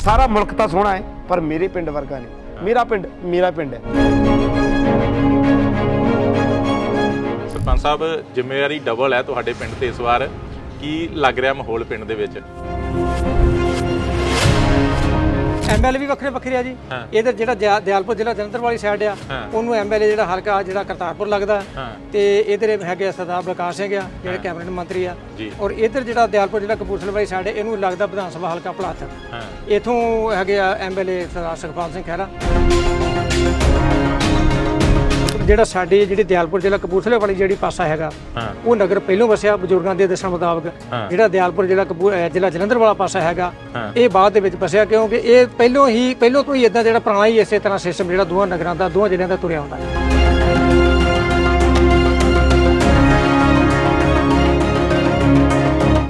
ਸਾਰਾ ਮੁਲਕ ਤਾਂ ਸੋਹਣਾ ਹੈ, ਪਰ ਮੇਰੇ ਪਿੰਡ ਵਰਗਾ ਨਹੀਂ। ਮੇਰਾ ਪਿੰਡ ਮੇਰਾ ਪਿੰਡ ਹੈ। ਸਰਪੰਚ ਸਾਹਿਬ, ਜ਼ਿੰਮੇਵਾਰੀ ਡਬਲ ਹੈ ਤੁਹਾਡੇ ਪਿੰਡ ਤੇ ਇਸ ਵਾਰ। ਕੀ ਲੱਗ ਰਿਹਾ ਮਾਹੌਲ ਪਿੰਡ ਦੇ ਵਿੱਚ? ਐਮਐਲਏ ਵੀ ਵੱਖਰੇ ਵੱਖਰੇ ਆ ਜੀ। ਇਧਰ ਜਿਹੜਾ ਦਿਆ- ਦਿਆਲਪੁਰ ਜ਼ਿਲ੍ਹਾ ਜਲੰਧਰ ਵਾਲੀ ਸਾਈਡ ਆ। ਉਹਨੂੰ ਐਮਐਲਏ ਜਿਹੜਾ ਹਲਕਾ ਜਿਹੜਾ ਕਰਤਾਰਪੁਰ ਲੱਗਦਾ। ਤੇ ਇਧਰ ਹੈਗੇ ਆ ਸਰਦਾਰ ਪ੍ਰਕਾਸ਼ ਸਿੰਘ ਆ ਜਿਹੜੇ ਕੈਬਨਿਟ ਮੰਤਰੀ ਆ। ਔਰ ਇਧਰ ਜਿਹੜਾ ਦਿਆਲਪੁਰ ਜ਼ਿਲ੍ਹਾ ਕਪੂਰਥਲੇ ਵਾਲੀ ਸਾਈਡ ਹੈ ਇਹਨੂੰ ਲੱਗਦਾ ਵਿਧਾਨ ਸਭਾ ਹਲਕਾ ਭਲਾਥ ਇਥੋਂ ਹੈਗੇ ਆ ਐਮਐਲਏ ਸਰਦਾਰ ਸੁਖਪਾਲ ਸਿੰਘ ਖਹਿਰਾ। ਜਿਹੜਾ ਸਾਡੇ ਜਿਹੜੇ ਦਿਆਲਪੁਰ ਜ਼ਿਲ੍ਹਾ ਕਪੂਰਥਲੇ ਵਾਲੀ ਜਿਹੜੀ ਪਾਸਾ ਹੈਗਾ ਉਹ ਨਗਰ ਪਹਿਲੋਂ ਵਸਿਆ ਬਜ਼ੁਰਗਾਂ ਦੇ ਦੱਸਣ ਮੁਤਾਬਕ। ਜਿਹੜਾ ਦਿਆਲਪੁਰ ਜਿਹੜਾ ਕਪੂ- ਅਹ ਜ਼ਿਲ੍ਹਾ ਜਲੰਧਰ ਵਾਲਾ ਪਾਸਾ ਹੈਗਾ। ਇਹ ਬਾਅਦ ਦੇ ਵਿੱਚ ਵਸਿਆ ਕਿਉਂਕਿ ਇਹ ਪਹਿਲੋਂ ਹੀ ਪਹਿਲੋਂ ਤੋਂ ਹੀ ਇਦਾਂ ਜਿਹੜਾ ਪੁਰਾਣਾ ਹੀ ਇਸੇ ਤਰ੍ਹਾਂ ਸਿਸਟਮ ਜਿਹੜਾ ਦੋਹਾਂ ਨਗਰਾਂ ਦਾ ਦੋਹਾਂ ਜ਼ਿਲ੍ਹਿਆਂ ਦਾ ਤੁਰਿਆ ਹੁੰਦਾ ਹੈ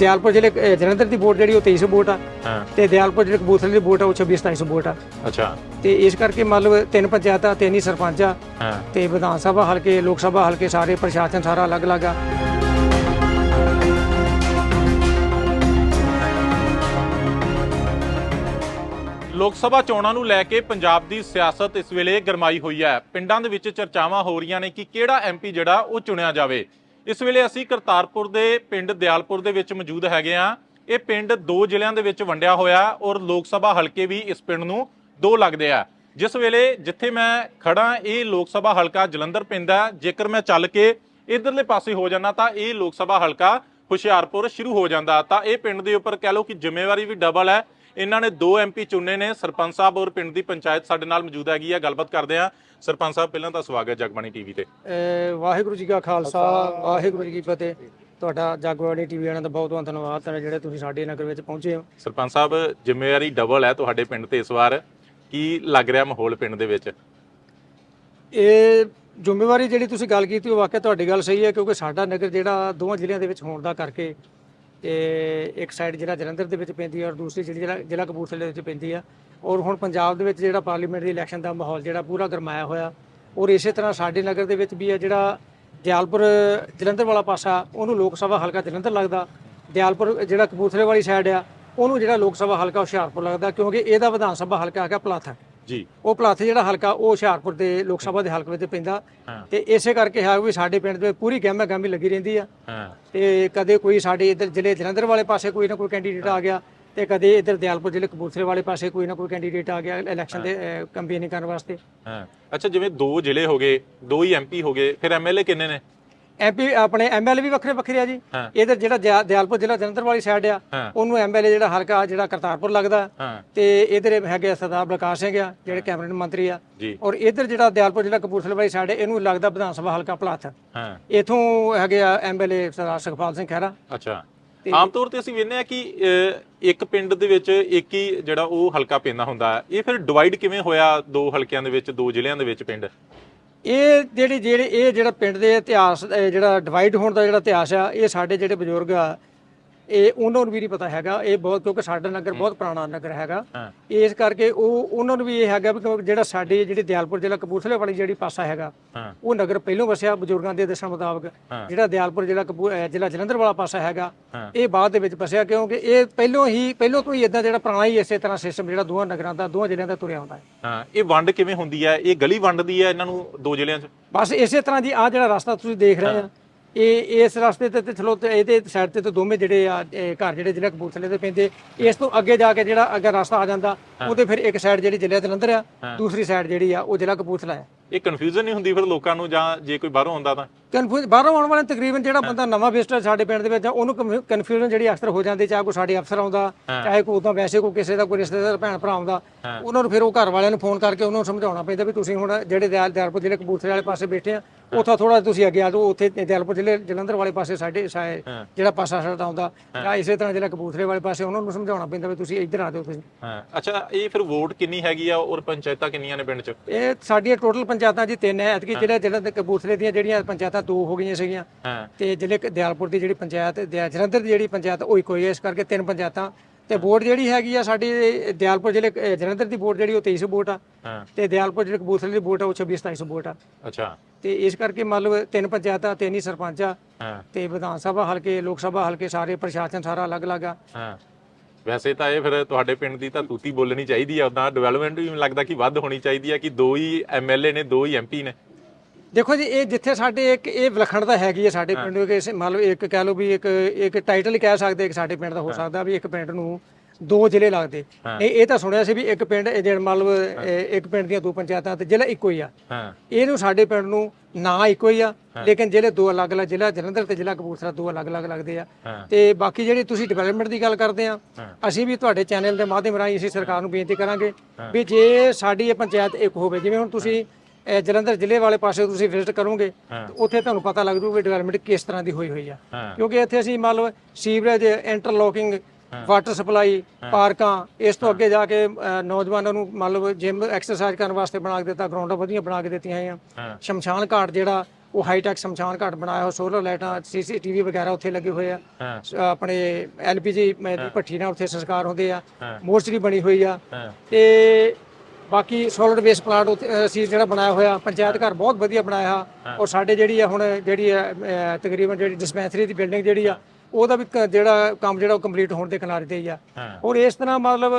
ਦਿਆਲਪੁਰ ਜ਼ਿਲ੍ਹੇ ਅਹ ਜਲੰਧਰ ਦੀ ਵੋਟ ਜਿਹੜੀ ਉਹ 2300 ਵੋਟ ਆ। ਹਾਂ। ਤੇ ਦਿਆਲਪੁਰ ਜਿਹੜੇ ਕਪੂਰਥਲੇ ਦੀ ਵੋਟ ਆ ਉਹ 26 2700 ਵੋਟ ਆ। ਅੱਛਾ। ਤੇ ਇਸ ਕਰਕੇ ਮੰਨ ਲਓ ਤਿੰਨ ਪੰਚਾਇਤਾਂ ਤਿੰਨ ਹੀ ਸਰਪੰਚ ਆ। ਹਾਂ। ਤੇ ਵਿਧਾਨ ਸਭਾ ਹਲਕੇ ਲੋਕ ਸਭਾ ਹਲਕੇ ਸਾਰੇ ਪ੍ਰਸ਼ਾਸਨ ਸਾਰਾ ਅਲੱਗ-ਅਲੱਗ ਆ। ਲੋਕ ਸਭਾ ਚੋਣਾਂ ਨੂੰ ਲੈ ਕੇ ਪੰਜਾਬ ਦੀ ਸਿਆਸਤ ਇਸ ਵੇਲੇ ਗਰਮਾਈ ਹੋਈ ਹੈ। ਪਿੰਡਾਂ ਦੇ ਵਿੱਚ ਚਰਚਾਵਾਂ ਹੋ ਰਹੀਆਂ ਨੇ ਕਿ ਕਿਹੜਾ ਐਮਪੀ ਜਿਹੜਾ ਉਹ ਚੁਣਿਆ ਜਾਵੇ। ਇਸ ਵੇਲੇ ਅਸੀਂ ਕਰਤਾਰਪੁਰ ਦੇ ਪਿੰਡ ਦਿਆਲਪੁਰ ਦੇ ਵਿੱਚ ਮੌਜੂਦ ਹੈਗੇ ਆ ਇਹ ਪਿੰਡ ਦੋ ਜ਼ਿਲ੍ਹਿਆਂ ਦੇ ਵਿੱਚ ਵੰਡਿਆ ਹੋਇਆ ਔਰ ਲੋਕ ਸਭਾ ਹਲਕੇ ਵੀ ਇਸ ਪਿੰਡ ਨੂੰ ਦੋ ਲੱਗਦੇ ਆ। ਜਿਸ ਵੇਲੇ ਜਿੱਥੇ ਮੈਂ ਖੜਾ ਇਹ ਲੋਕ ਸਭਾ ਹਲਕਾ ਜਲੰਧਰ ਪੈਂਦਾ ਹੈ। ਜੇਕਰ ਮੈਂ ਚੱਲ ਕੇ ਇਧਰਲੇ ਪਾਸੇ ਹੋ ਜਾਣਾ ਤਾਂ ਇਹ ਲੋਕ ਸਭਾ ਹਲਕਾ ਹੁਸ਼ਿਆਰਪੁਰ ਸ਼ੁਰੂ ਹੋ ਜਾਂਦਾ। ਤਾਂ ਇਹ ਪਿੰਡ ਦੇ ਉੱਪਰ ਕਹਿ ਲਓ ਕਿ ਜ਼ਿੰਮੇਵਾਰੀ ਵੀ ਡਬਲ ਹੈ। ਇਹਨਾਂ ਨੇ ਦੋ ਐਮਪੀ ਚੁਣੇ ਨੇ ਸਰਪੰਚ ਸਾਹਿਬ ਔਰ ਪਿੰਡ ਦੀ ਪੰਚਾਇਤ ਸਾਡੇ ਨਾਲ ਮੌਜੂਦ ਹੈਗੀ ਆ ਗੱਲਬਾਤ ਕਰਦੇ ਆ ਸਰਪੰਚ ਸਾਹਿਬ ਪਹਿਲਾਂ ਤਾਂ ਸਵਾਗਤ ਜਗਬਾਣੀ ਟੀਵੀ ਤੇ। ਵਾਹਿਗੁਰੂ ਜੀ ਕਾ ਖਾਲਸਾ ਵਾਹਿਗੁਰੂ ਜੀ ਕੀ ਫਤਿਹ। ਤੁਹਾਡਾ ਜਾਗਵਾਨੀ ਟੀਵੀ ਵਾਲਿਆਂ ਦਾ ਬਹੁਤ ਬਹੁਤ ਧੰਨਵਾਦ ਹੈ ਜਿਹੜੇ ਤੁਸੀਂ ਸਾਡੇ ਨਗਰ ਵਿੱਚ ਪਹੁੰਚੇ ਹੋ। ਸਰਪੰਚ ਸਾਹਿਬ ਜ਼ਿੰਮੇਵਾਰੀ ਡਬਲ ਹੈ ਤੁਹਾਡੇ ਪਿੰਡ ਤੇ ਇਸ ਵਾਰ। ਕੀ ਲੱਗ ਰਿਹਾ ਮਾਹੌਲ ਪਿੰਡ ਦੇ ਵਿੱਚ? ਇਹ ਜ਼ਿੰਮੇਵਾਰੀ ਜਿਹੜੀ ਤੁਸੀਂ ਗੱਲ ਕੀਤੀ ਉਹ ਵਾਕਿਆ ਤੁਹਾਡੀ ਗੱਲ ਸਹੀ ਹੈ ਕਿਉਂਕਿ ਸਾਡਾ ਨਗਰ ਜਿਹੜਾ ਦੋਵਾਂ ਜ਼ਿਲ੍ਹਿਆਂ ਦੇ ਵਿੱਚ ਹੋਣ ਦਾ ਕਰਕੇ ਤੇ ਇੱਕ ਸਾਈਡ ਜਿਹੜਾ ਜਲੰਧਰ ਦੇ ਵਿੱਚ ਪੈਂਦੀ ਹੈ ਔਰ ਦੂਸਰੀ ਜਿਹੜੀ ਜ਼ਿਲ੍ਹਾ ਜ਼ਿਲ੍ਹਾ ਕਪੂਰਥਲੇ ਦੇ ਵਿੱਚ ਪੈਂਦੀ ਆ। ਔਰ ਹੁਣ ਪੰਜਾਬ ਦੇ ਵਿੱਚ ਜਿਹੜਾ ਪਾਰਲੀਮੈਂਟ ਦੀ ਇਲੈਕਸ਼ਨ ਦਾ ਮਾਹੌਲ ਜਿਹੜਾ ਪੂਰਾ ਗਰਮਾਇਆ ਹੋਇਆ, ਔਰ ਇਸੇ ਤਰ੍ਹਾਂ ਸਾਡੇ ਨਗਰ ਦੇ ਵਿੱਚ ਵੀ ਆ ਜਿਹੜਾ ਦਿਆਲਪੁਰ, ਜਲੰਧਰ ਵਾਲਾ ਪਾਸਾ, ਉਹਨੂੰ ਲੋਕ ਸਭਾ ਹਲਕਾ ਜਲੰਧਰ ਲੱਗਦਾ। ਦਿਆਲਪੁਰ ਜਿਹੜਾ ਕਪੂਰਥਲੇ ਵਾਲੀ ਸਾਈਡ ਆ, ਉਹਨੂੰ ਜਿਹੜਾ ਲੋਕ ਸਭਾ ਹਲਕਾ ਹੁਸ਼ਿਆਰਪੁਰ ਲੱਗਦਾ, ਕਿਉਂਕਿ ਇਹਦਾ ਵਿਧਾਨ ਸਭਾ ਹਲਕਾ ਹੈਗਾ ਪਲਾਥਾ ਜੀ। ਉਹ ਪਲਾਥੇ ਜਿਹੜਾ ਹਲਕਾ ਉਹ ਹੁਸ਼ਿਆਰਪੁਰ ਦੇ ਲੋਕ ਸਭਾ ਦੇ ਹਲਕੇ ਵਿੱਚ ਪੈਂਦਾ। ਤੇ ਇਸੇ ਕਰਕੇ ਹੈ ਵੀ ਸਾਡੇ ਪਿੰਡ ਦੇ ਪੂਰੀ ਗਹਿਮਾ ਗਹਿਮੀ ਲੱਗੀ ਰਹਿੰਦੀ ਆ। ਤੇ ਕਦੇ ਕੋਈ ਸਾਡੇ ਇੱਧਰ ਜ਼ਿਲ੍ਹੇ ਜਲੰਧਰ ਵਾਲੇ ਪਾਸੇ ਕੋਈ ਨਾ ਕੋਈ ਕੈਂਡੀਡੇਟ ਆ ਗਿਆ ਤੇ ਕਦੇ ਇੱਧਰ ਦਿਆਲਪੁਰ ਜ਼ਿਲ੍ਹੇ ਕਪੂਰਥਲੇ ਵਾਲੇ ਪਾਸੇ ਕੋਈ ਨਾ ਕੋਈ ਕੈਂਡੀਡੇਟ ਆ ਗਿਆ ਇਲੈਕਸ਼ਨ ਦੇ ਕੰਪੇਨਿੰਗ ਕਰਨ ਵਾਸਤੇ। ਹਾਂ। ਅੱਛਾ ਜਿਵੇਂ ਦੋ ਜ਼ਿਲ੍ਹੇ ਹੋ ਗਏ ਦੋ ਹੀ ਐਮਪੀ ਹੋ ਗਏ ਫਿਰ ਐਮਐਲਏ ਕਿੰਨੇ ਨੇ? ਐਮਪੀ ਆਪਣੇ ਐਮਐਲਏ ਵੀ ਵੱਖਰੇ ਵੱਖਰੇ ਆ ਜੀ। ਇੱਧਰ ਜਿਹੜਾ ਦਿਆ- ਦਿਆਲਪੁਰ ਜ਼ਿਲ੍ਹਾ ਜਲੰਧਰ ਵਾਲੀ ਸਾਈਡ ਆ। ਉਹਨੂੰ ਐਮਐਲਏ ਜਿਹੜਾ ਹਲਕਾ ਜਿਹੜਾ ਕਰਤਾਰਪੁਰ ਲੱਗਦਾ। ਤੇ ਇਧਰ ਹੈਗੇ ਆ ਸਰਦਾਰ ਪ੍ਰਕਾਸ਼ ਸਿੰਘ ਆ ਜਿਹੜੇ ਕੈਬਨਿਟ ਮੰਤਰੀ ਆ। ਜੀ। ਔਰ ਇਧਰ ਜਿਹੜਾ ਦਿਆਲਪੁਰ ਜ਼ਿਲ੍ਹਾ ਕਪੂਰਥਲੇ ਵਾਲੀ ਸਾਈਡ ਇਹਨੂੰ ਲੱਗਦਾ ਵਿਧਾਨ ਸਭਾ ਹਲਕਾ ਭਲਾਥ ਹਾਂ। ਇਥੋਂ ਹੈਗੇ ਆ ਐਮਐਲਏ ਸਰਦਾਰ ਸੁਖਪਾਲ ਸਿੰਘ ਖਹਿਰਾ। ਅੱਛਾ। ਆਮ ਤੌਰ ਤੇ ਅਸੀਂ ਵੇਖਦੇ ਆ ਕਿ ਅਹ, ਇੱਕ ਪਿੰਡ ਦੇ ਵਿੱਚ ਇੱਕ ਹੀ ਜਿਹੜਾ ਉਹ ਹਲਕਾ ਪੈਂਦਾ ਹੁੰਦਾ। ਹੈ। ਇਹ ਫਿਰ ਡਿਵਾਈਡ ਕਿਵੇਂ ਹੋਇਆ ਦੋ ਹਲਕਿਆਂ ਦੇ ਵਿੱਚ ਦੋ ਜ਼ਿਲ੍ਹਿਆਂ ਦੇ ਵਿੱਚ ਪਿੰਡ? ਇਹ ਜਿਹੜੇ ਜਿਹੜੇ, ਇਹ ਜਿਹੜਾ ਪਿੰਡ ਦੇ ਇਤਿਹਾਸ, ਇਹ ਜਿਹੜਾ ਡਿਵਾਈਡ ਹੋਣ ਦਾ ਜਿਹੜਾ ਇਤਿਹਾਸ ਆ, ਇਹ ਸਾਡੇ ਜਿਹੜੇ ਬਜ਼ੁਰਗ ਆ ਇਹ ਉਹਨਾਂ ਨੂੰ ਵੀ ਨਹੀਂ ਪਤਾ ਹੈਗਾ। ਇਹ ਬਹੁਤ ਕਿਉਂਕਿ ਸਾਡਾ ਨਗਰ ਬਹੁਤ ਪੁਰਾਣਾ ਨਗਰ ਹੈਗਾ। ਇਸ ਕਰਕੇ ਉਹ ਉਹਨਾਂ ਨੂੰ ਵੀ ਇਹ ਹੈਗਾ ਵੀ ਜਿਹੜਾ ਸਾਡੇ ਜਿਹੜੀ ਦਿਆਲਪੁਰ ਜ਼ਿਲ੍ਹਾ ਕਪੂਰਥਲੇ ਵਾਲੀ ਜਿਹੜੀ ਪਾਸਾ ਹੈਗਾ ਉਹ ਨਗਰ ਪਹਿਲੋਂ ਵਸਿਆ ਬਜ਼ੁਰਗਾਂ ਦੇ ਦੱਸਣ ਮੁਤਾਬਕ। ਜਿਹੜਾ ਦਿਆਲਪੁਰ ਜ਼ਿਲ੍ਹਾ ਕਪੂ ਅਹ ਜ਼ਿਲ੍ਹਾ ਜਲੰਧਰ ਵਾਲਾ ਪਾਸਾ ਹੈਗਾ। ਇਹ ਬਾਅਦ ਦੇ ਵਿੱਚ ਵਸਿਆ ਕਿਉਂਕਿ ਇਹ ਪਹਿਲੋਂ ਹੀ ਪਹਿਲੋਂ ਤੋਂ ਹੀ ਇਦਾਂ ਜਿਹੜਾ ਪੁਰਾਣਾ ਹੀ ਇਸੇ ਤਰ੍ਹਾਂ ਸਿਸਟਮ ਜਿਹੜਾ ਦੋਹਾਂ ਨਗਰਾਂ ਦਾ ਦੋਹਾਂ ਜ਼ਿਲ੍ਹਿਆਂ ਦਾ ਤੁਰਿਆ ਹੁੰਦਾ ਹੈ। ਹਾਂ ਇਹ ਵੰਡ ਕਿਵੇਂ ਹੁੰਦੀ ਹੈ? ਇਹ ਗਲੀ ਵੰਡਦੀ ਹੈ ਇਹਨਾਂ ਨੂੰ ਦੋ ਜ਼ਿਲ੍ਹਿਆਂ 'ਚ? ਬਸ ਇਸੇ ਤਰ੍ਹਾਂ ਜੀ ਆ ਜਿਹੜਾ ਰਸਤਾ ਤੁਸੀਂ ਦੇਖ ਰਹੇ ਆ ਇਹ ਇਸ ਰਸਤੇ ਤੇ ਤੇ ਚਲੋ ਤੇ ਇਹਦੇ ਸਾਈਡ ਤੇ ਤੇ ਦੋਵੇਂ ਜਿਹੜੇ ਆ ਇਹ ਘਰ ਜਿਹੜੇ ਜ਼ਿਲ੍ਹਾ ਕਪੂਰਥਲੇ ਦੇ ਪੈਂਦੇ ਇਸ ਤੋਂ ਅੱਗੇ ਜਾ ਕੇ ਜਿਹੜਾ ਅਗਰ ਰਸਤਾ ਆ ਜਾਂਦਾ ਉਹਦੇ ਫਿਰ ਇੱਕ ਸਾਈਡ ਜਿਹੜੀ ਜ਼ਿਲ੍ਹਾ ਜਲੰਧਰ ਆ ਦੂਸਰੀ ਸਾਈਡ ਜਿਹੜੀ ਆ ਉਹ ਜ਼ਿਲ੍ਹਾ ਕਪੂਰਥਲਾ ਹੈ ਇਹ ਕਨਫਿਊਜ਼ਨ ਨਹੀਂ ਹੁੰਦੀ ਫਿਰ ਲੋਕਾਂ ਨੂੰ ਜਾਂ ਜੇ ਕੋਈ ਬਾਹਰੋਂ ਆਉਂਦਾ ਤਾਂ? ਕਨਫਿਊਜ਼ ਬਾਹਰੋਂ ਆਉਣ ਵਾਲੇ ਤਕਰੀਬਨ ਜਿਹੜਾ ਬੰਦਾ ਨਵਾਂ ਵਿਜ਼ਟਰ ਸਾਡੇ ਪਿੰਡ ਦੇ ਵਿੱਚ ਆ ਉਹਨੂੰ ਕਨਫਿਊਜ਼ਨ ਜਿਹੜੀ ਅਕਸਰ ਹੋ ਜਾਂਦੀ ਚਾਹੇ ਕੋਈ ਸਾਡੇ ਅਫਸਰ ਆਉਂਦਾ ਚਾਹੇ ਕੋਈ ਉਦਾਂ ਵੈਸੇ ਕੋਈ ਕਿਸੇ ਦਾ ਕੋਈ ਰਿਸ਼ਤੇਦਾਰ ਭੈਣ ਭਰਾ ਆਉਂਦਾ ਉਹਨਾਂ ਨੂੰ ਫਿਰ ਉਹ ਘਰ ਵਾਲਿਆਂ ਨੂੰ ਫੋਨ ਕਰਕੇ ਉਹਨਾਂ ਨੂੰ ਸਮਝਾਉਣਾ ਪੈਂਦਾ ਵੀ ਤੁਸੀਂ ਹੁਣ ਜਿਹੜੇ ਦਿਆਲ ਦਿਆਲਪੁਰ ਜ਼ਿਲ੍ਹੇ ਕਪੂਰਥਲੇ ਵਾਲੇ ਪਾਸੇ ਬੈਠੇ ਆ ਉੱਥੋਂ ਥੋੜਾ ਤੁਸੀਂ ਅੱਗੇ ਆ ਜਾਓ ਉੱਥੇ ਦਿਆਲਪੁਰ ਜ਼ਿਲ੍ਹੇ ਜਲੰਧਰ ਵਾਲੇ ਪਾਸੇ ਸਾਡੇ ਜਿਹੜਾ ਪਾਸਾ ਸਾਡਾ ਆਉਂਦਾ ਜਾਂ ਇਸੇ ਤਰ੍ਹਾਂ ਜਿਹੜਾ ਕਪੂਰਥਲੇ ਵਾਲੇ ਪਾਸੇ ਉਹਨਾਂ ਨੂੰ ਸਮਝਾਉਣਾ ਪੈਂਦਾ ਵੀ ਤੁਸੀਂ ਇੱਧਰ ਆ ਜਾਓ ਤੁਸੀਂ। ਹਾਂ। ਅੱਛਾ ਇਹ ਫਿਰ ਵੋਟ ਕਿੰਨੀ ਹੈਗੀ ਆ ਔਰ ਪੰਚਾਇਤਾਂ ਕਿੰਨੀਆਂ ਨੇ ਪਿੰਡ 'ਚ? ਇਹ ਸਾਡੀਆਂ ਟੋਟਲ ਪੰਚਾਇਤਾਂ ਜੀ ਤਿੰਨ ਹੈ ਐਤਕੀ ਜਿਹੜੇ ਦੇ ਕਪੂਰਥਲੇ ਦੀਆਂ ਜਿਹੜੀਆਂ ਪੰਚਾਇਤਾਂ ਦੋ ਹੋ ਗਈਆਂ ਸੀਗੀਆਂ। ਹਾਂ। ਤੇ ਜ਼ਿਲ੍ਹੇ ਦਿਆਲਪੁਰ ਦੀ ਜਿਹੜੀ ਪੰਚਾਇਤ ਦਿਆ- ਜਲੰਧਰ ਦੀ ਜਿਹੜੀ ਪੰਚਾਇਤ ਉਹ ਇੱਕੋ ਹੀ ਹੈ। ਇਸ ਕਰਕੇ ਤਿੰਨ ਪੰਚਾਇਤਾਂ। ਤੇ ਵੋਟ ਜਿਹੜੀ ਹੈਗੀ ਆ ਸਾਡੀ ਦਿਆਲਪੁਰ ਜ਼ਿਲ੍ਹੇ ਅ, ਜਲੰਧਰ ਦੀ ਵੋਟ ਜਿਹੜੀ ਉਹ 2300 ਵੋਟ ਆ। ਹਾਂ। ਤੇ ਦਿਆਲਪੁਰ ਜਿਹੜੇ ਕਪੂਰਥਲੇ ਦੀ ਵੋਟ ਆ ਉਹ 26 2700 ਵੋਟ ਆ। ਅੱਛਾ। ਤੇ ਇਸ ਕਰਕੇ ਮੰਨ ਲਓ ਤਿੰਨ ਪੰਚਾਇਤਾਂ ਤਿੰਨ ਹੀ ਸਰਪੰਚ ਆ। ਹਾਂ। ਤੇ ਵਿਧਾਨ ਸਭਾ ਹਲਕੇ ਲੋਕ ਸਭਾ ਹਲਕੇ ਸਾਰੇ ਪ੍ਰਸ਼ਾਸਨ ਸਾਰਾ ਅਲੱਗ-ਅਲੱਗ ਆ। ਹਾਂ। ਵੈਸੇ ਤਾਂ ਇਹ ਫਿਰ ਤੁਹਾਡੇ ਪਿੰਡ ਦੀ ਤਾਂ ਤੂਤੀ ਬੋਲਣੀ ਚਾਹੀਦੀ ਆ। ਉਦਾਂ ਡਿਵੈਲਪਮੈਂਟ ਵੀ ਮੈਨੂੰ ਲੱਗਦਾ ਕਿ ਵੱਧ ਹੋਣੀ ਚਾਹੀਦੀ ਆ ਕਿ ਦੋ ਹੀ ਐਮਐਲਏ ਨੇ ਦੋ ਹੀ ਐਮਪੀ ਨੇ। ਦੇਖੋ ਜੀ ਇਹ ਜਿੱਥੇ ਸਾਡੇ ਇੱਕ ਇਹ ਵਿਲੱਖਣਤਾ ਹੈਗੀ ਹੈ ਸਾਡੇ ਪਿੰਡ ਵਿੱਚ ਇਸ- ਮੰਨ ਲਓ ਇੱਕ ਕਹਿ ਲਓ ਵੀ ਇੱਕ ਇੱਕ ਟਾਈਟਲ ਕਹਿ ਸਕਦੇ ਕਿ ਸਾਡੇ ਪਿੰਡ ਦਾ ਹੋ ਸਕਦਾ ਵੀ ਇੱਕ ਪਿੰਡ ਨੂੰ ਦੋ ਜ਼ਿਲ੍ਹੇ ਲੱਗਦੇ। ਇਹ ਇਹ ਤਾਂ ਸੁਣਿਆ ਸੀ ਵੀ ਇੱਕ ਪਿੰਡ ਇਹ ਜਿਹੜਾ ਮੰਨ ਲਓ ਇੱਕ ਪਿੰਡ ਦੀਆਂ ਦੋ ਪੰਚਾਇਤਾਂ ਤੇ ਜ਼ਿਲ੍ਹਾ ਇੱਕੋ ਹੀ ਆ। ਇਹਨੂੰ ਸਾਡੇ ਪਿੰਡ ਨੂੰ ਨਾਂ ਇੱਕੋ ਹੀ ਆ ਲੇਕਿਨ ਜ਼ਿਲ੍ਹੇ ਦੋ ਅਲੱਗ-ਅਲੱਗ ਜ਼ਿਲ੍ਹਾ ਜਲੰਧਰ ਤੇ ਜ਼ਿਲ੍ਹਾ ਕਪੂਰਥਲਾ ਦੋ ਅਲੱਗ-ਅਲੱਗ ਲੱਗਦੇ ਆ। ਤੇ ਬਾਕੀ ਜਿਹੜੀ ਤੁਸੀਂ ਡਿਵੈਲਪਮੈਂਟ ਦੀ ਗੱਲ ਕਰਦੇ ਆ ਅਸੀਂ ਵੀ ਤੁਹਾਡੇ ਚੈਨਲ ਦੇ ਮਾਧਿਅਮ ਰਾਹੀਂ ਅਸੀਂ ਸਰਕਾਰ ਨੂੰ ਬੇਨਤੀ ਕਰਾਂਗੇ ਵੀ ਜੇ ਸਾਡੀ ਇਹ ਪੰਚਾਇਤ ਇੱਕ ਹੋਵੇ ਜਿਵੇਂ ਹੁਣ ਤੁਸੀਂ ਇਹ ਜਲੰਧਰ ਜ਼ਿਲ੍ਹੇ ਵਾਲੇ ਪਾਸੇ ਤੁਸੀਂ ਵਿਜ਼ਿਟ ਕਰੋਗੇ ਤੇ ਉੱਥੇ ਤੁਹਾਨੂੰ ਪਤਾ ਲੱਗ ਜੂ ਵੀ ਡਿਵੈਲਪਮੈਂਟ ਕਿਸ ਤਰ੍ਹਾਂ ਦੀ ਹੋਈ ਹੋਈ ਆ। ਕਿਉਂਕਿ ਇੱਥੇ ਅਸੀਂ ਮੰਨ ਲਓ ਸੀਵਰੇਜ ਇੰਟਰਲੋਕਿੰਗ ਵਾਟਰ ਸਪਲਾਈ ਪਾਰਕਾਂ ਇਸ ਤੋਂ ਅੱਗੇ ਜਾ ਕੇ ਨੌਜਵਾਨਾਂ ਨੂੰ ਮੰਨ ਲਓ ਜਿਮ ਐਕਸਰਸਾਈਜ਼ ਕਰਨ ਵਾਸਤੇ ਬਣਾ ਕੇ ਦਿੱਤਾ ਗਰਾਊਂਡਾਂ ਵਧੀਆ ਬਣਾ ਕੇ ਦਿੱਤੀਆਂ ਆ। ਸ਼ਮਸ਼ਾਨ ਘਾਟ ਜਿਹੜਾ ਉਹ ਹਾਈਟੈਕ ਸ਼ਮਸ਼ਾਨ ਘਾਟ ਬਣਾਇਆ ਹੋਇਆ ਸੋਲਰ ਲਾਈਟਾਂ ਸੀਸੀਟੀਵੀ ਵਗੈਰਾ ਉੱਥੇ ਲੱਗੇ ਹੋਏ ਆ। ਆਪਣੇ ਐਲਪੀਜੀ ਦੀ ਭੱਠੀ ਨਾਲ ਉੱਥੇ ਸੰਸਕਾਰ ਹੁੰਦੇ ਆ। ਮੋਰਚਰੀ ਬਣੀ ਹੋਈ ਆ। ਤੇ ਬਾਕੀ ਸੋਲਿਡ ਵੇਸਟ ਪਲਾਂਟ ਉੱਥੇ ਅਸੀਂ ਜਿਹੜਾ ਬਣਾਇਆ ਹੋਇਆ ਪੰਚਾਇਤ ਘਰ ਬਹੁਤ ਵਧੀਆ ਬਣਾਇਆ ਔਰ ਸਾਡੇ ਜਿਹੜੀ ਆ ਹੁਣ ਜਿਹੜੀ ਆ ਅ, ਤਕਰੀਬਨ ਜਿਹੜੀ ਡਿਸਪੈਂਸਰੀ ਦੀ ਬਿਲਡਿੰਗ ਜਿਹੜੀ ਆ ਉਹਦਾ ਵੀ ਕ- ਜਿਹੜਾ ਕੰਮ ਜਿਹੜਾ ਉਹ ਕੰਪਲੀਟ ਹੋਣ ਦੇ ਕਿਨਾਰੇ ਤੇ ਹੀ ਆ। ਹਾਂ। ਔਰ ਇਸ ਤਰ੍ਹਾਂ ਮਤਲਬ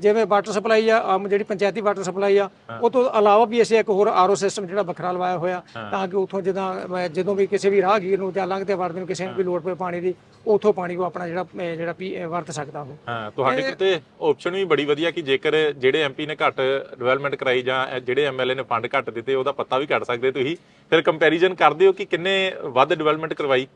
ਜਿਵੇਂ ਵਾਟਰ ਸਪਲਾਈ ਆ ਆਮ ਜਿਹੜੀ ਪੰਚਾਇਤੀ ਵਾਟਰ ਸਪਲਾਈ ਆ ਉਹ ਤੋਂ ਇਲਾਵਾ ਵੀ ਅਸੀਂ ਇੱਕ ਹੋਰ ਆਰਓ ਸਿਸਟਮ ਜਿਹੜਾ ਵੱਖਰਾ ਲਵਾਇਆ ਹੋਇਆ ਤਾਂ ਕਿ ਉੱਥੋਂ ਜਦੋਂ ਜਦੋਂ ਵੀ ਕਿਸੇ ਵੀ ਰਾਹਗੀਰ ਨੂੰ ਜਾਂ ਲੰਘਦੇ ਵੜਦੇ ਨੂੰ ਕਿਸੇ ਨੂੰ ਵੀ ਲੋੜ ਪਵੇ ਪਾਣੀ ਦੀ ਉੱਥੋਂ ਪਾਣੀ ਉਹ ਆਪਣਾ ਜਿਹੜਾ ਜਿਹੜਾ ਪੀ ਵਰਤ ਸਕਦਾ ਉਹ। ਹਾਂ ਤੁਹਾਡੇ ਕੋਲ ਤੇ ਆਪਸ਼ਨ ਵੀ ਬੜੀ ਵਧੀਆ ਕਿ ਜੇਕਰ ਜਿਹੜੇ ਐਮਪੀ ਨੇ ਘੱਟ ਡਿਵੈਲਪਮੈਂਟ ਕਰਾਈ ਜਾਂ ਇਹ ਜਿਹੜੇ ਐਮਐਲਏ ਨੇ ਫੰਡ ਘੱਟ ਦਿੱਤੇ ਉਹਦਾ ਪੱਤਾ ਵੀ ਕੱਢ ਸਕਦੇ ਤੁਸੀਂ। ਫਿਰ ਕੰਪੈਰੀਜ਼ਨ ਕਰਦੇ ਹੋ ਕਿ ਕਿੰਨੇ ਵੱਧ ਡਿਵੈਲਪਮੈਂਟ ਕਰਵਾਈ?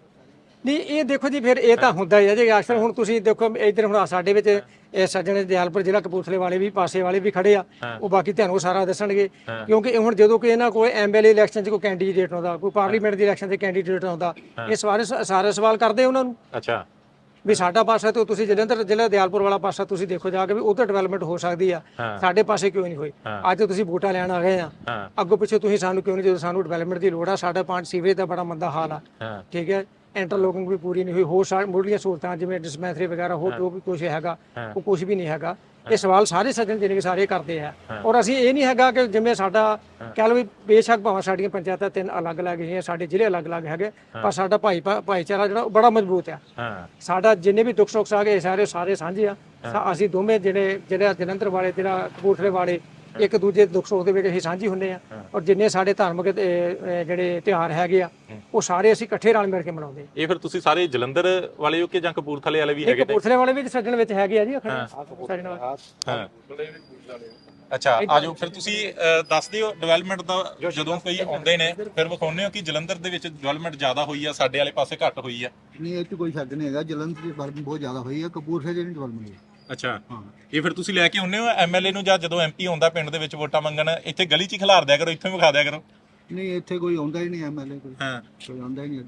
ਨਹੀਂ ਇਹ ਦੇਖੋ ਜੀ ਫਿਰ ਇਹ ਤਾਂ ਹੁੰਦਾ ਹੀ ਆ ਜੇ ਅਕਸਰ ਹੁਣ ਤੁਸੀਂ ਦੇਖੋ ਇੱਧਰ ਹੁਣ ਸਾਡੇ ਵਿੱਚ ਇਹ ਸੱਜਣ ਦਿਆਲਪੁਰ ਜ਼ਿਲ੍ਹਾ ਕਪੂਰਥਲੇ ਵਾਲੇ ਵੀ ਪਾਸੇ ਵਾਲੇ ਵੀ ਖੜੇ ਆ। ਉਹ ਬਾਕੀ ਤੁਹਾਨੂੰ ਸਾਰਾ ਦੱਸਣਗੇ। ਕਿਉਂਕਿ ਹੁਣ ਜਦੋਂ ਕਿ ਇਹਨਾਂ ਕੋਲ ਐਮਐਲਏ ਇਲੈਕਸ਼ਨ 'ਚ ਕੋਈ ਕੈਂਡੀਡੇਟ ਆਉਂਦਾ ਕੋਈ ਪਾਰਲੀਮੈਂਟ ਦੀ ਇਲੈਕਸ਼ਨ 'ਤੇ ਕੈਂਡੀਡੇਟ ਆਉਂਦਾ ਇਹ ਸਾਰੇ ਸਾਰੇ ਸਵਾਲ ਕਰਦੇ ਉਹਨਾਂ ਨੂੰ। ਅੱਛਾ। ਵੀ ਸਾਡਾ ਪਾਸਾ ਤੇ ਤੁਸੀਂ ਜਲੰਧਰ ਜ਼ਿਲ੍ਹਾ ਦਿਆਲਪੁਰ ਵਾਲਾ ਪਾਸਾ ਤੁਸੀਂ ਦੇਖੋ ਜਾ ਕੇ ਵੀ ਉਧਰ ਡਿਵੈਲਪਮੈਂਟ ਹੋ ਸਕਦੀ ਆ। ਸਾਡੇ ਪਾਸੇ ਕਿਉਂ ਨਹੀਂ ਹੋਈ ਅੱਜ ਤੁਸੀਂ ਵੋਟਾਂ ਲੈਣ ਆ ਗਏ ਆ। ਅੱਗੋਂ ਪਿੱਛੇ ਤੁਸੀਂ ਸਾਨੂੰ ਕਿਉਂ ਨਹੀਂ ਜਦੋਂ ਸਾਨੂੰ ਡਿਵੈਲਪਮੈਂਟ ਦੀ ਲੋੜ ਆ ਸਾਡਾ ਪਾਣੀ ਸੀਵਰੇਜ ਦਾ ਬੜਾ ਮੰਦਾ ਹਾਲ ਆ। ਠੀਕ ਹੈ? ਇੰਟਰਲੋਕਿੰਗ ਵੀ ਪੂਰੀ ਨਹੀਂ ਹੋਈ। ਹੋਰ ਸਾਰੇ ਮੁੱਢਲੀਆਂ ਸਹੂਲਤਾਂ ਜਿਵੇਂ ਡਿਸਪੈਂਸਰੀ ਵਗੈਰਾ ਹੋਰ ਜੋ ਵੀ ਕੁਝ ਹੈਗਾ ਉਹ ਕੁਝ ਵੀ ਨਹੀਂ ਹੈਗਾ। ਇਹ ਸਵਾਲ ਸਾਰੇ ਸੱਜਣ ਜਿਹੜੇ ਸਾਰੇ ਕਰਦੇ ਆ। ਔਰ ਅਸੀਂ ਇਹ ਨਹੀਂ ਹੈਗਾ ਕਿ ਜਿਵੇਂ ਸਾਡਾ ਕਹਿ ਲਓ ਵੀ ਬੇਸ਼ੱਕ ਭਾਵੇਂ ਸਾਡੀਆਂ ਪੰਚਾਇਤਾਂ ਤਿੰਨ ਅਲੱਗ-ਅਲੱਗ ਹੈਗੀਆਂ ਸਾਡੇ ਜ਼ਿਲ੍ਹੇ ਅਲੱਗ-ਅਲੱਗ ਹੈਗੇ ਪਰ ਸਾਡਾ ਭਾਈ ਭਾਈਚਾਰਾ ਜਿਹੜਾ ਉਹ ਬੜਾ ਮਜ਼ਬੂਤ ਆ। ਸਾਡਾ ਜਿੰਨੇ ਵੀ ਦੁੱਖ ਸੁੱਖ ਸਾਗੇ ਸਾਰੇ ਸਾਰੇ ਸਾਂਝੇ ਆ। ਅਸੀਂ ਦੋਵੇਂ ਜਿਹੜੇ ਜਿਹੜਾ ਜਲੰਧਰ ਵਾਲੇ ਜਿਹੜਾ ਕਪੂਰਥਲੇ ਵਾਲੇ ਇੱਕ ਦੂਜੇ ਦੇ ਦੁੱਖ ਸੁੱਖ ਦੇ ਵਿੱਚ ਅਸੀਂ ਸਾਂਝੀ ਹੁੰਦੇ ਆ ਔਰ ਜਿੰਨੇ ਸਾਡੇ ਧਾਰਮਿਕ ਅਹ, ਜਿਹੜੇ ਤਿਉਹਾਰ ਹੈਗੇ ਆ ਉਹ ਸਾਰੇ ਅਸੀਂ ਇਕੱਠੇ ਰਲ ਮਿਲ ਕੇ ਮਨਾਉਂਦੇ ਆ ਇਹ ਫਿਰ ਤੁਸੀਂ ਸਾਰੇ ਜਲੰਧਰ ਵਾਲੇ ਹੋ ਕਿ ਜਾਂ ਕਪੂਰਥਲੇ ਵਾਲੇ ਵੀ ਇਹ ਹੈਗੇ ਨੇ ਕਪੂਰਥਲੇ ਵਾਲੇ ਵੀ ਸੱਜਣ ਵਿੱਚ ਹੈਗੇ ਆ ਜੀ ਅਖੜੇ ਸੱਜਣ ਵਾਲੇ। ਹਾਂ। ਅੱਛਾ ਆਜੋ ਫਿਰ ਤੁਸੀਂ ਅਹ, ਦੱਸ ਦਿਓ ਡਿਵੈਲਪਮੈਂਟ ਦਾ ਜਦੋਂ ਕੋਈ ਆਉਂਦੇ ਨੇ ਫਿਰ ਵਿਖਾਉਂਦੇ ਹੋ ਕਿ ਜਲੰਧਰ ਦੇ ਵਿੱਚ ਡਿਵੈਲਪਮੈਂਟ ਜ਼ਿਆਦਾ ਹੋਈ ਆ ਸਾਡੇ ਵਾਲੇ ਪਾਸੇ ਘੱਟ ਹੋਈ ਆ। ਨਹੀਂ ਇਹ 'ਚ ਕੋਈ ਸ਼ੱਕ ਨਹੀਂ ਹੈਗਾ। ਜਲੰਧਰ ਦੀ ਡਿਵੈਲਪਮੈਂਟ ਬਹੁਤ ਜ਼ਿਆਦਾ ਹੋਈ ਹੈ ਕਪੂਰਥਲੇ ਦੀ ਡਿਵੈਲਪਮੈਂਟ ਹੋਈ। ਅੱਛਾ। ਹਾਂ। ਇਹ ਫਿਰ ਤੁਸੀਂ ਲੈ ਕੇ ਆਉਂਦੇ ਹੋ ਐਮਐਲਏ ਨੂੰ ਜਾਂ ਜਦੋਂ ਐਮਪੀ ਆਉਂਦਾ ਪਿੰਡ ਦੇ ਵਿੱਚ ਵੋਟਾਂ ਮੰਗਣ ਇੱਥੇ ਗਲੀ 'ਚ ਹੀ ਖਿਲਾਰ ਦਿਆ ਕਰੋ ਇੱਥੋਂ ਹੀ ਵਿਖਾ ਦਿਆ ਕਰੋ। ਨਹੀਂ ਇੱਥੇ ਕੋਈ ਆਉਂਦਾ ਹੀ ਨਹੀਂ ਐਮਐਲਏ ਕੋਈ। ਹਾਂ। ਕੋਈ ਆਉਂਦਾ ਹੀ ਨਹੀਂ।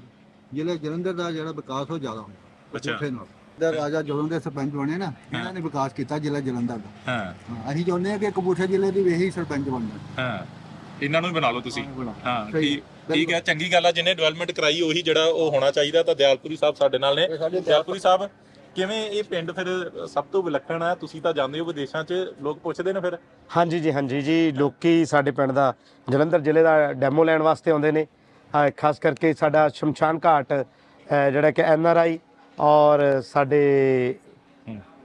ਜ਼ਿਲ੍ਹੇ ਜਲੰਧਰ ਦਾ ਜਿਹੜਾ ਵਿਕਾਸ ਉਹ ਜ਼ਿਆਦਾ ਹੋਇਆ ਅੱਛਾ। ਕਪੂਰਥਲੇ ਨਾਲ। ਦਾ ਰਾਜਾ ਜਦੋਂ ਦੇ ਸਰਪੰਚ ਬਣੇ ਨਾ ਇਹਨਾਂ ਨੇ ਵਿਕਾਸ ਕੀਤਾ ਜ਼ਿਲ੍ਹਾ ਜਲੰਧਰ ਦਾ। ਹਾਂ। ਹਾਂ ਅਸੀਂ ਚਾਹੁੰਦੇ ਹਾਂ ਕਿ ਕਪੂਰਥਲੇ ਜ਼ਿਲ੍ਹੇ ਦੀ ਇਹੀ ਸਰਪੰਚ ਬਣ ਜਾਣ। ਹਾਂ। ਇਹਨਾਂ ਨੂੰ ਬਣਾ ਲਓ ਤੁਸੀਂ। ਹਾਂ। ਹਾਂ ਠੀਕ ਹੈ ਚੰਗੀ ਗੱਲ ਆ ਜਿਹਨੇ ਡਿਵੈਲਪਮੈਂਟ ਕਰਾਈ ਉਹੀ ਜਿਹੜਾ ਉਹ ਹੋਣਾ ਚਾਹੀਦਾ ਤਾਂ ਦਿਆਲਪੁਰੀ ਸਾਹਿਬ ਸਾਡੇ ਨਾਲ ਨੇ। ਦਿਆਲਪੁਰੀ ਸਾਹਿਬ ਕਿਵੇਂ ਇਹ ਪਿੰਡ ਫਿਰ ਸਭ ਤੋਂ ਵਿਲੱਖਣ ਆ? ਤੁਸੀਂ ਤਾਂ ਜਾਂਦੇ ਹੋ ਵਿਦੇਸ਼ਾਂ 'ਚ ਲੋਕ ਪੁੱਛਦੇ ਨੇ ਫਿਰ? ਹਾਂਜੀ ਜੀ ਹਾਂਜੀ ਜੀ। ਲੋਕੀ ਸਾਡੇ ਪਿੰਡ ਦਾ ਜਲੰਧਰ ਜ਼ਿਲ੍ਹੇ ਦਾ ਡੈਮੋ ਲੈਣ ਵਾਸਤੇ ਆਉਂਦੇ ਨੇ। ਹਾਂ, ਖਾਸ ਕਰਕੇ ਸਾਡਾ ਸ਼ਮਸ਼ਾਨ ਘਾਟ ਅਹ, ਜਿਹੜਾ ਕਿ ਐਨ ਆਰ ਆਈ ਔਰ ਸਾਡੇ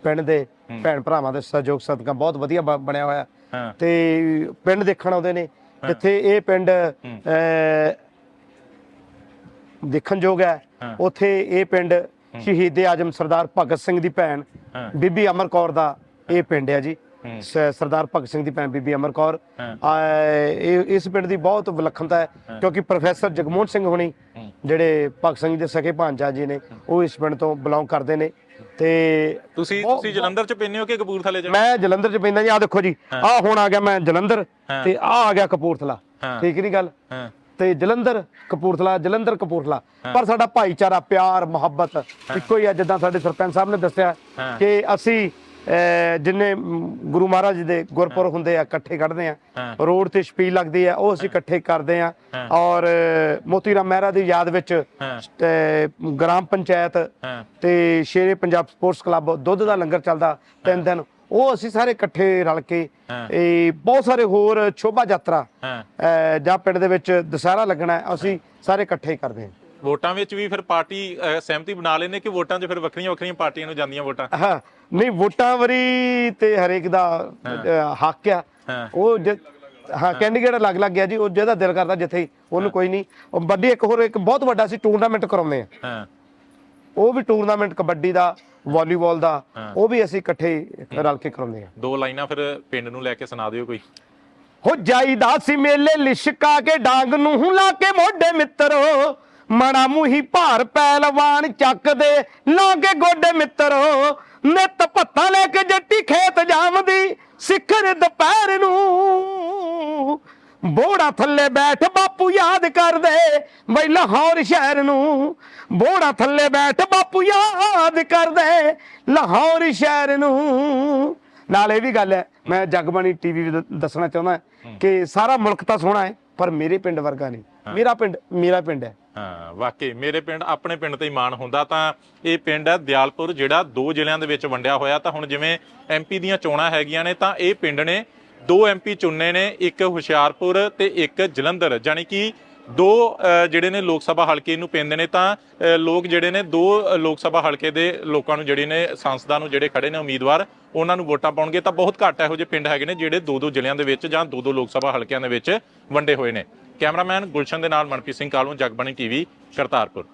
ਪਿੰਡ ਦੇ ਭੈਣ ਭਰਾਵਾਂ ਦੇ ਸਹਿਯੋਗ ਸਦਕਾ ਬਹੁਤ ਵਧੀਆ ਬ- ਬਣਿਆ ਹੋਇਆ। ਹਾਂ। ਤੇ ਪਿੰਡ ਦੇਖਣ ਆਉਂਦੇ ਨੇ ਜਿੱਥੇ ਇਹ ਪਿੰਡ ਅਹ, ਦੇਖਣਯੋਗ ਹੈ ਹਾਂ। ਉੱਥੇ ਇਹ ਪਿੰਡ ਸ਼ਹੀਦ ਆਜਮ ਸਰਦਾਰ ਭਗਤ ਸਿੰਘ ਦੀ ਭੈਣ। ਬੀਬੀ ਅਮਰ ਕੌਰ ਦਾ ਇਹ ਪਿੰਡ ਹੈ ਜੀ। ਸਰਦਾਰ ਭਗਤ ਸਿੰਘ ਦੀ ਭੈਣ ਬੀਬੀ ਅਮਰ ਕੌਰ। ਇਸ ਪਿੰਡ ਦੀ ਬਹੁਤ ਵਿਲੱਖਣਤਾ ਹੈ ਕਿਉਂਕਿ ਪ੍ਰੋਫੈਸਰ ਜਗਮੋਹਨ ਸਿੰਘ ਹੋਣੀ। ਜਿਹੜੇ ਭਗਤ ਸਿੰਘ ਦੇ ਸਕੇ ਭਾਂਜਾ ਜੀ ਨੇ ਉਹ ਇਸ ਪਿੰਡ ਤੋਂ ਬਿਲੋਂਗ ਕਰਦੇ ਨੇ ਤੇ ਤੁਸੀਂ ਤੁਸੀਂ ਜਲੰਧਰ 'ਚ ਪੈਂਦੇ ਹੋ ਕਿ ਕਪੂਰਥਲੇ 'ਚ? ਮੈਂ ਜਲੰਧਰ ਚ ਪੈਂਦਾ ਜੀ। ਆ ਦੇਖੋ ਜੀ ਆ ਹੁਣ ਆ ਗਿਆ ਮੈਂ ਜਲੰਧਰ। ਤੇ ਆ ਆ ਗਿਆ ਕਪੂਰਥਲਾ। ਠੀਕ ਨਹੀਂ ਗੱਲ? ਤੇ ਜਲੰਧਰ ਕਪੂਰਥਲਾ ਜਲੰਧਰ ਕਪੂਰਥਲਾ। ਪਰ ਸਾਡਾ ਭਾਈਚਾਰਾ ਪਿਆਰ ਮੁਹੱਬਤ ਇੱਕੋ ਹੀ ਹੈ ਜਿੱਦਾਂ ਸਾਡੇ ਸਰਪੰਚ ਸਾਹਿਬ ਨੇ ਦੱਸਿਆ। ਕਿ ਅਸੀਂ ਜਿੰਨੇ ਗੁਰੂ ਮਹਾਰਾਜ ਦੇ ਗੁਰਪੁਰਬ ਹੁੰਦੇ ਆ ਇਕੱਠੇ ਕੱਢਦੇ ਆ। ਰੋਡ ਤੇ ਛਪੀਲ ਲੱਗਦੀ ਆ ਉਹ ਅਸੀਂ ਇਕੱਠੇ ਕਰਦੇ ਆ। ਔਰ ਮੋਤੀ ਰਾਮ ਮਹਿਰਾ ਦੀ ਯਾਦ ਵਿੱਚ ਗ੍ਰਾਮ ਪੰਚਾਇਤ ਤੇ ਸ਼ੇਰੇ ਪੰਜਾਬ ਸਪੋਰਟਸ ਕਲੱਬ ਦੁੱਧ ਦਾ ਲੰਗਰ ਚੱਲਦਾ ਤਿੰਨ ਦਿਨ। ਉਹ ਅਸੀਂ ਸਾਰੇ ਇਕੱਠੇ ਰਲ ਕੇ। ਇਹ ਬਹੁਤ ਸਾਰੇ ਹੋਰ ਸ਼ੋਭਾ ਯਾਤਰਾ ਜਾਂ ਪਿੰਡ ਦੇ ਵਿੱਚ ਦੁਸਹਿਰਾ ਲੱਗਣਾ ਅਸੀਂ ਸਾਰੇ ਇਕੱਠੇ ਕਰਦੇ ਹਾਂ। ਵੋਟਾਂ ਵਿੱਚ ਵੀ ਫਿਰ ਪਾਰਟੀ ਸਹਿਮਤੀ ਬਣਾ ਲੈਨੇ ਕਿ ਵੋਟਾਂ 'ਚ ਫਿਰ ਵੱਖਰੀਆਂ ਵੱਖਰੀਆਂ ਪਾਰਟੀਆਂ ਨੂੰ ਜਾਂਦੀਆਂ ਵੋਟਾਂ? ਹਾਂ ਨਹੀਂ ਵੋਟਾਂ ਵਰੀ ਤੇ ਹਰੇਕ ਦਾ ਹੱਕ ਆ। ਉਹ ਹਾਂ ਕੈਂਡੀਡੇਟ ਅਲੱਗ ਲੱਗ ਗਿਆ ਜੀ ਉਹ ਜਿਹਦਾ ਦਿਲ ਕਰਦਾ ਜਿੱਥੇ ਉਹਨੂੰ ਕੋਈ ਨਹੀਂ। ਵੱਡੀ ਇੱਕ ਹੋਰ ਇੱਕ ਬਹੁਤ ਵੱਡਾ ਸੀ ਟੂਰਨਾਮੈਂਟ ਕਰਾਉਂਦੇ ਆ ਹਾਂ। ਉਹ ਵੀ ਟੂਰਨਾਮੈਂਟ ਕਬੱਡੀ ਦਾ ਵਾਲੀਬਾਲ ਦਾ। ਉਹ ਵੀ ਅਸੀਂ ਇਕੱਠੇ ਰਲ ਕੇ ਕਰਾਉਂਦੇ ਆ ਦੋ ਲਾਈਨਾਂ ਫਿਰ ਪਿੰਡ ਨੂੰ ਲੈ ਕੇ ਸੁਣਾ ਦਿਓ ਕੋਈ। ਹੋ ਜਾਈਦਾ ਸੀ ਮੇਲੇ ਲਿਸ਼ਕਾ ਕੇ ਡਾਂਗ ਨੂੰ ਲਾ ਕੇ ਮੋਢੇ ਮਿੱਤਰੋ। ਮਣਾ ਮੂਹੀ ਭਾਰ ਪਹਿਲਵਾਨ ਚੱਕਦੇ ਲਾਗੇ ਗੋਡੇ ਮਿੱਤਰੋ। ਨਿਤ ਭੱਤਾ ਲੈ ਕੇ ਜੱਟੀ ਖੇਤ ਜਾਵਦੀ ਸਿਖਰ ਦੁਪਹਿਰ ਨੂੰ। ਬੋੜਾ ਥੱਲੇ ਬੈਠ ਬਾਪੂ ਯਾਦ ਕਰਦੇ ਬਈ ਲਾਹੌਰ ਸ਼ਹਿਰ ਨੂੰ। ਬੋੜਾ ਥੱਲੇ ਬੈਠ ਬਾਪੂ ਯਾਦ ਕਰਦੇ ਲਾਹੌਰ ਸ਼ਹਿਰ ਨੂੰ। ਨਾਲ ਇਹ ਵੀ ਗੱਲ ਹੈ ਮੈਂ ਜਗਬਾਣੀ ਟੀਵੀ ਦੱਸਣਾ ਚਾਹੁੰਦਾ ਕਿ ਸਾਰਾ ਮੁਲਕ ਤਾਂ ਸੋਹਣਾ ਹੈ ਪਰ ਮੇਰੇ ਪਿੰਡ ਵਰਗਾ ਨਹੀਂ। ਮੇਰਾ ਪਿੰਡ ਮੇਰਾ ਪਿੰਡ ਹੈ। ਹਾਂ ਵਾਕਈ ਮੇਰੇ ਪਿੰਡ ਆਪਣੇ ਪਿੰਡ ਤੇ ਹੀ ਮਾਣ ਹੁੰਦਾ ਤਾਂ ਇਹ ਪਿੰਡ ਹੈ ਦਿਆਲਪੁਰ ਜਿਹੜਾ ਦੋ ਜ਼ਿਲ੍ਹਿਆਂ ਦੇ ਵਿੱਚ ਵੰਡਿਆ ਹੋਇਆ। ਤਾਂ ਹੁਣ ਜਿਵੇਂ ਐਮਪੀ ਦੀਆਂ ਚੋਣਾਂ ਹੈਗੀਆਂ ਨੇ ਤਾਂ ਇਹ ਪਿੰਡ ਨੇ ਦੋ ਐਮਪੀ ਚੁਣਨੇ ਨੇ, ਇੱਕ ਹੁਸ਼ਿਆਰਪੁਰ ਤੇ ਇੱਕ ਜਲੰਧਰ। ਜਾਨੀ ਕਿ ਦੋ ਜਿਹੜੇ ਨੇ ਲੋਕ ਸਭਾ ਹਲਕੇ ਨੂੰ ਪੈਂਦੇ ਨੇ, ਤਾਂ ਲੋਕ ਜਿਹੜੇ ਨੇ ਦੋ ਲੋਕ ਸਭਾ ਹਲਕੇ ਦੇ ਲੋਕਾਂ ਨੂੰ ਜਿਹੜੇ ਨੇ, ਸੰਸਦਾਂ ਨੂੰ ਜਿਹੜੇ ਖੜੇ ਨੇ ਉਮੀਦਵਾਰ, ਉਹਨਾਂ ਨੂੰ ਵੋਟਾਂ ਪਾਉਣਗੇ। ਤਾਂ ਬਹੁਤ ਘੱਟ ਇਹੋ ਜਿਹੇ ਪਿੰਡ ਹੈਗੇ ਨੇ ਜਿਹੜੇ ਦੋ ਦੋ ਜ਼ਿਲ੍ਹਿਆਂ ਦੇ ਵਿੱਚ ਜਾਂ ਦੋ ਦੋ ਲੋਕ ਸਭਾ ਹਲਕਿਆਂ ਦੇ ਵਿੱਚ ਵੰਡੇ ਹੋਏ ਨੇ। ਕੈਮਰਾਮੈਨ ਗੁਲਸ਼ਨ ਦੇ ਨਾਲ ਮਨਪ੍ਰੀਤ ਸਿੰਘ ਕਾਲੂ, ਜਗਬਾਣੀ ਟੀਵੀ, ਕਰਤਾਰਪੁਰ।